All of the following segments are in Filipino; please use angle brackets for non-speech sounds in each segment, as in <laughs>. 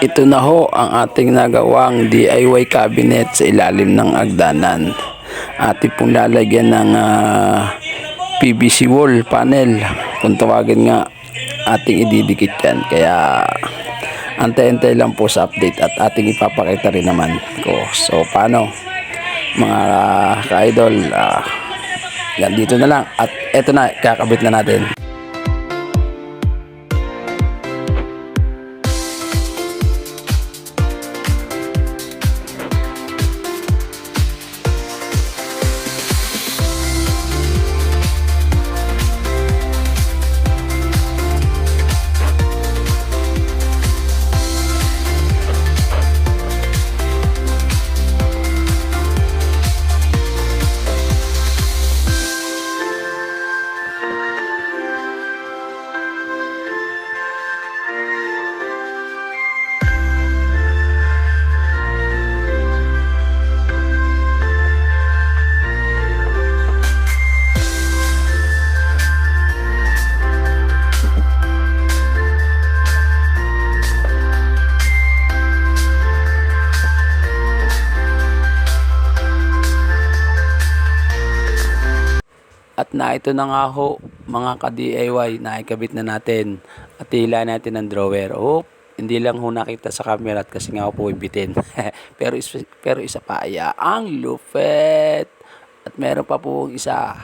Ito na ho ang ating nagawang DIY cabinet sa ilalim ng agdanan. Ating pong lalagyan ng ah, PVC wall panel. Kung tawagin nga ating ididikit yan. Kaya antay-antay lang po sa update at ating ipapakita rin naman ko. So paano mga ah, ka-idol ah, yan dito na lang at eto na kakabit na natin. At na ito na nga ho, mga ka-DIY, naikabit na natin. At hila natin ang drawer. Oh, hindi lang ho nakita sa camera at kasi nga po ibitin. <laughs> pero, is- pero isa pa, ya, ang lupet. At meron pa po isa.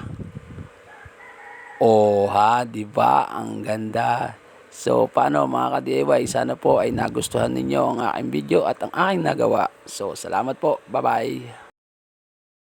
Oh ha, di ba? Ang ganda. So, paano mga ka-DIY? Sana po ay nagustuhan ninyo ang aking video at ang aking nagawa. So, salamat po. Bye-bye.